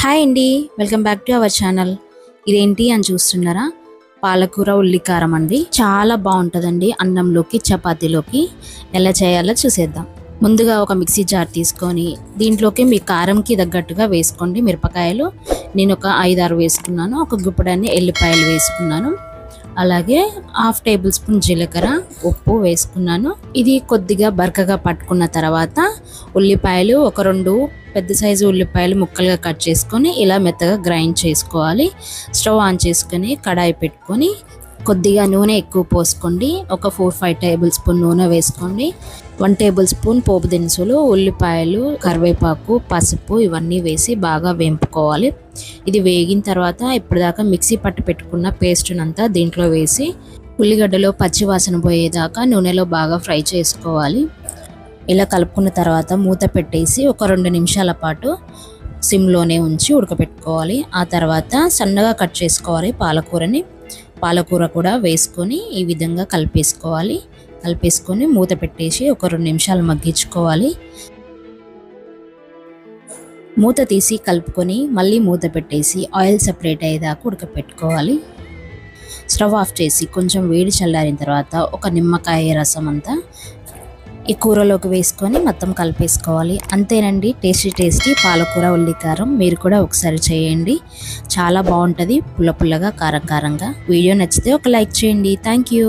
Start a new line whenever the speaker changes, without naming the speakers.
Hi అండి welcome back to our channel. ఇదేంటి అని చూస్తున్నారా? పాలకూర ఉల్లికారం అండి. చాలా బాగుంటుందండి అన్నంలోకి చపాతీలోకి. ఎలా చేయాలో చూసేద్దాం. ముందుగా ఒక మిక్సీ జార్ తీసుకొని దీంట్లోకి మీ కారంకి తగ్గట్టుగా వేసుకోండి మిరపకాయలు. నేను ఒక ఐదారు వేసుకున్నాను. ఒక గుప్పడాన్ని ఎల్లిపాయలు వేసుకున్నాను. అలాగే హాఫ్ టేబుల్ స్పూన్ జీలకర్ర ఉప్పు వేసుకున్నాను. ఇది కొద్దిగా బరకగా పట్టుకున్న తర్వాత ఉల్లిపాయలు ఒక రెండు పెద్ద సైజు ఉల్లిపాయలు ముక్కలుగా కట్ చేసుకొని ఇలా మెత్తగా గ్రైండ్ చేసుకోవాలి. స్టవ్ ఆన్ చేసుకొని కడాయి పెట్టుకొని కొద్దిగా నూనె ఎక్కువ పోసుకోండి. ఒక ఫోర్ ఫైవ్ టేబుల్ స్పూన్ నూనె వేసుకోండి. వన్ టేబుల్ స్పూన్ పోపు దినుసులు ఉల్లిపాయలు కరివేపాకు పసుపు ఇవన్నీ వేసి బాగా వేంపుకోవాలి. ఇది వేగిన తర్వాత ఇప్పటిదాకా మిక్సీ పట్టు పెట్టుకున్న పేస్ట్నంతా దీంట్లో వేసి ఉల్లిగడ్డలో పచ్చివాసన పోయేదాకా నూనెలో బాగా ఫ్రై చేసుకోవాలి. ఇలా కలుపుకున్న తర్వాత మూత పెట్టేసి ఒక రెండు నిమిషాల పాటు సిమ్లోనే ఉంచి ఉడకపెట్టుకోవాలి. ఆ తర్వాత సన్నగా కట్ చేసుకోవాలి పాలకూరని. పాలకూర కూడా వేసుకొని ఈ విధంగా కలిపేసుకోవాలి. కలిపేసుకొని మూత పెట్టేసి ఒక రెండు నిమిషాలు మగ్గించుకోవాలి. మూత తీసి కలుపుకొని మళ్ళీ మూత పెట్టేసి ఆయిల్ సపరేట్ అయ్యేదాకా ఉడకపెట్టుకోవాలి. స్టవ్ ఆఫ్ చేసి కొంచెం వేడి చల్లారిన తర్వాత ఒక నిమ్మకాయ రసం అంతా ఈ కూరలోకి వేసుకొని మొత్తం కలిపేసుకోవాలి. అంతేనండి టేస్టీ టేస్టీ పాలకూర ఉల్లికారం మీరు కూడా ఒకసారి చేయండి. చాలా బాగుంటుంది పుల్ల పుల్లగా కారం కారంగా. వీడియో నచ్చితే ఒక లైక్ చేయండి. Thank you.